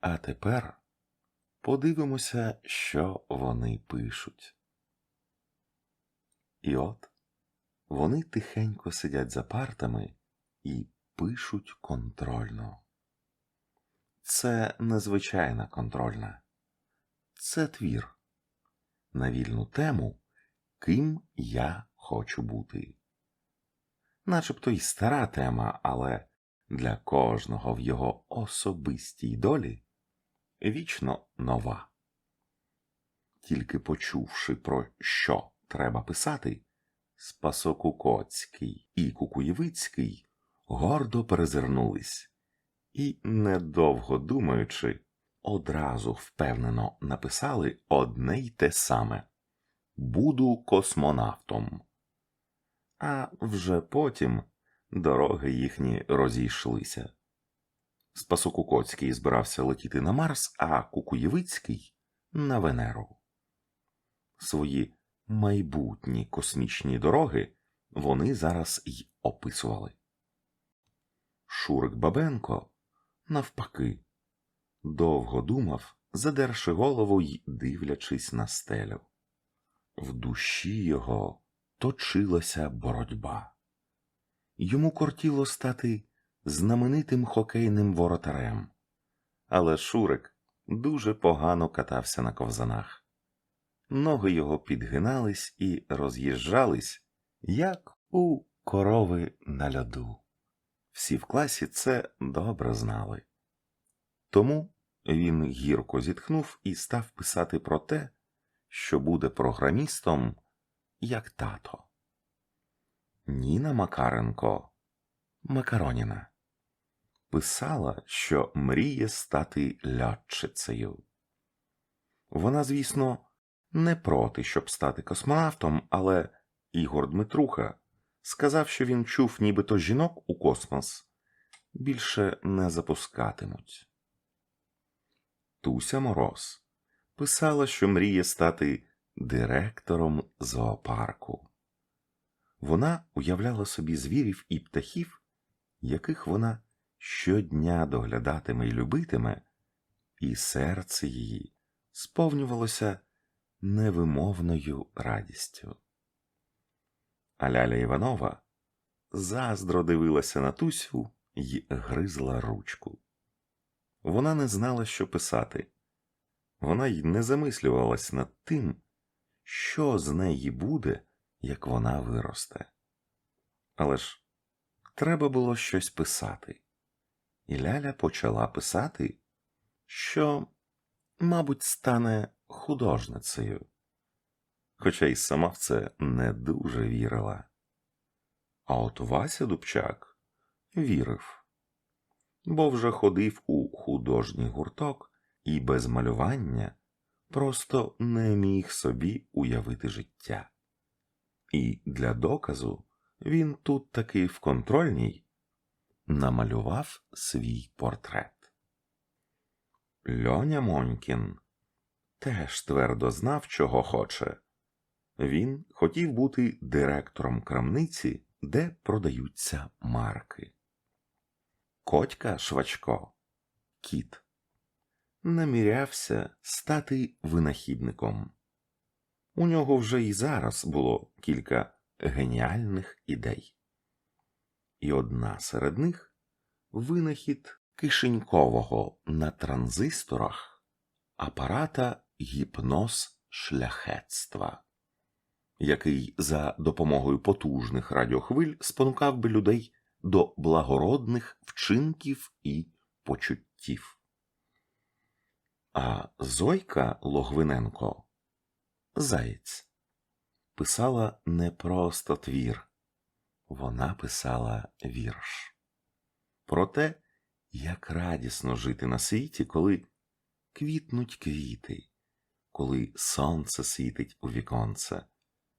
А тепер подивимося, що вони пишуть. І от вони тихенько сидять за партами і пишуть контрольно. Це незвичайна контрольна, це твір на вільну тему, ким я хочу бути. Начебто й стара тема, але для кожного в його особистій долі вічно нова. Тільки почувши, про що треба писати, Спасокукоцький і Кукуєвицький гордо перезирнулись і, недовго думаючи, одразу впевнено написали одне й те саме Буду космонавтом. А вже потім дороги їхні розійшлися. Спасокукоцький збирався летіти на Марс, а Кукуєвицький на Венеру. Свої майбутні космічні дороги вони зараз й описували. Шурик Бабенко, навпаки, довго думав, задерши голову й дивлячись на стелю. В душі його точилася боротьба. Йому кортіло стати знаменитим хокейним воротарем, але Шурик дуже погано катався на ковзанах. Ноги його підгинались і роз'їжджались, як у корови на льоду. Всі в класі це добре знали. Тому він гірко зітхнув і став писати про те, що буде програмістом, як тато. Ніна Макаренко Макароніна писала, що мріє стати льотчицею. Вона, звісно, не проти, щоб стати космонавтом, але Ігор Дмитруха сказав, що він чув, нібито жінок у космос більше не запускатимуть. Туся Мороз писала, що мріє стати директором зоопарку. Вона уявляла собі звірів і птахів, яких вона щодня доглядатиме і любитиме, і серце її сповнювалося невимовною радістю. А Ляля Іванова заздро дивилася на Тусю й гризла ручку. Вона не знала, що писати. Вона й не замислювалась над тим, що з неї буде, як вона виросте. Але ж треба було щось писати. І Ляля почала писати, що, мабуть, стане художницею, хоча й сама в це не дуже вірила. А от Вася Дубчак вірив, бо вже ходив у художній гурток і без малювання просто не міг собі уявити життя. І для доказу він тут таки в контрольній намалював свій портрет. Льоня Монькін теж твердо знав, чого хоче. Він хотів бути директором крамниці, де продаються марки. Котька Швачко, кіт, намірявся стати винахідником. У нього вже і зараз було кілька геніальних ідей. І одна серед них винахід кишенькового на транзисторах апарата гіпноз шляхетства, який за допомогою потужних радіохвиль спонукав би людей до благородних вчинків і почуттів. А Зойка Логвиненко Заєць писала не просто твір, вона писала вірш про те, як радісно жити на світі, коли квітнуть квіти, коли сонце світить у віконце,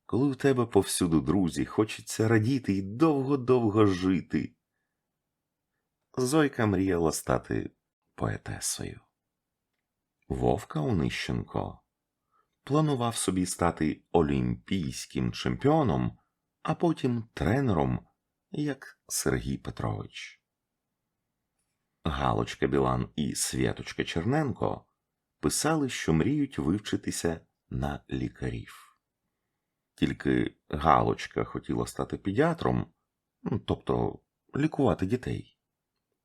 коли у тебе повсюду друзі, хочеться радіти і довго-довго жити. Зойка мріяла стати поетесою. Вовка Онищенко планував собі стати олімпійським чемпіоном, а потім тренером, як Сергій Петрович. Галочка Білан і Святочка Черненко писали, що мріють вивчитися на лікарів. Тільки Галочка хотіла стати педіатром, ну, тобто лікувати дітей,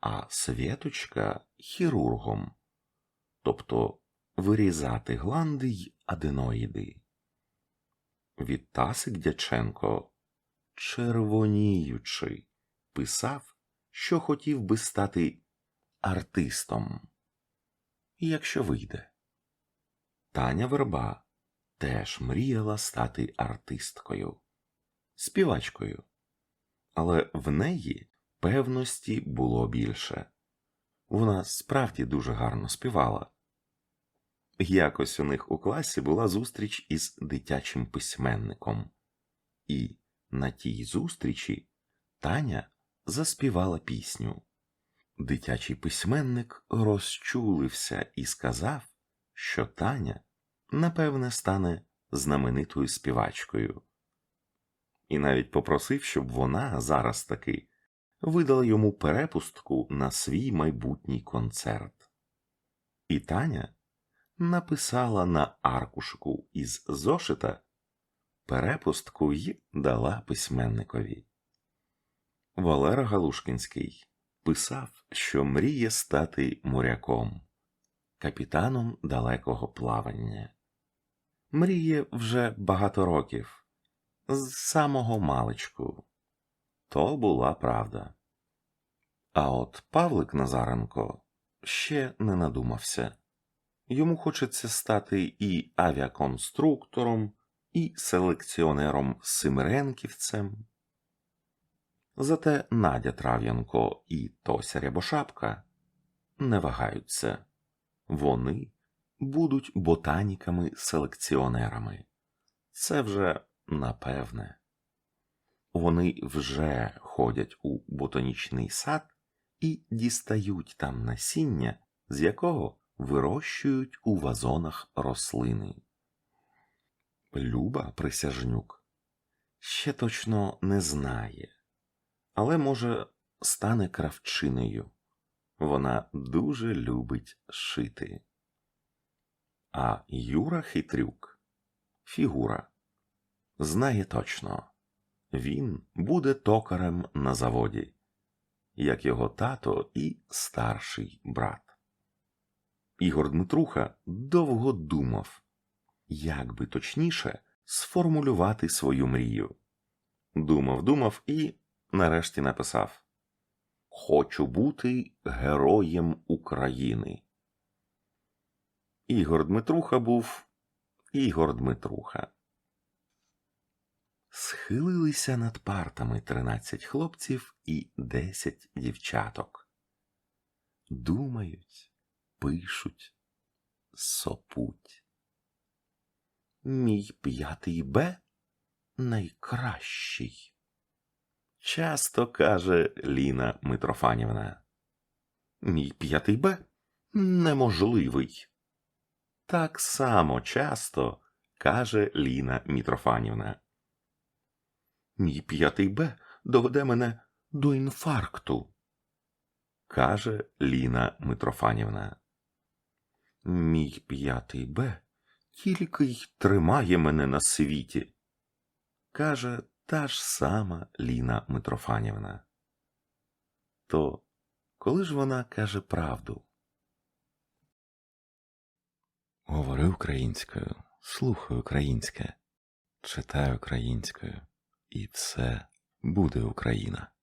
а Святочка хірургом, тобто вирізати гланди й аденоїди. Відтасик Дяченко, червоніючи, писав, що хотів би стати артистом. Якщо вийде. Таня Верба теж мріяла стати артисткою, співачкою, але в неї певності було більше. Вона справді дуже гарно співала. Якось у них у класі була зустріч із дитячим письменником, і на тій зустрічі Таня заспівала пісню. Дитячий письменник розчулився і сказав, що Таня, напевне, стане знаменитою співачкою, і навіть попросив, щоб вона зараз таки видала йому перепустку на свій майбутній концерт. І Таня написала на аркушику із зошита перепустку й дала письменникові. Валера Галушкінський писав, що мріє стати моряком, капітаном далекого плавання. Мріє вже багато років, з самого маличку. То була правда. А от Павлик Назаренко ще не надумався. Йому хочеться стати і авіаконструктором, і селекціонером Симиренківцем. Зате Надя Трав'янко і Тося Рябошапка не вагаються. Вони будуть ботаніками-селекціонерами. Це вже напевне. Вони вже ходять у ботанічний сад і дістають там насіння, з якого вирощують у вазонах рослини. Люба Присяжнюк ще точно не знає, але, може, стане кравчинею. Вона дуже любить шити. А Юра Хитрюк фігура. Знає точно, він буде токарем на заводі, як його тато і старший брат. Ігор Дмитруха довго думав, як би точніше сформулювати свою мрію. Думав, думав і нарешті написав Хочу бути героєм України. Ігор Дмитруха був Ігор Дмитруха. Схилилися над партами тринадцять хлопців і десять дівчаток. Думають, пишуть, сопуть. Мій п'ятий Б найкращий. Часто каже Ліна Митрофанівна. Мій п'ятий Б неможливий. Так само часто каже Ліна Мітрофанівна. Мій п'ятий Б доведе мене до інфаркту, каже Ліна Митрофанівна. Мій п'ятий Б тільки й тримає мене на світі, каже та ж сама Ліна Митрофанівна. То коли ж вона каже правду? Говори українською, слухай українське, читай українською, і все буде Україна.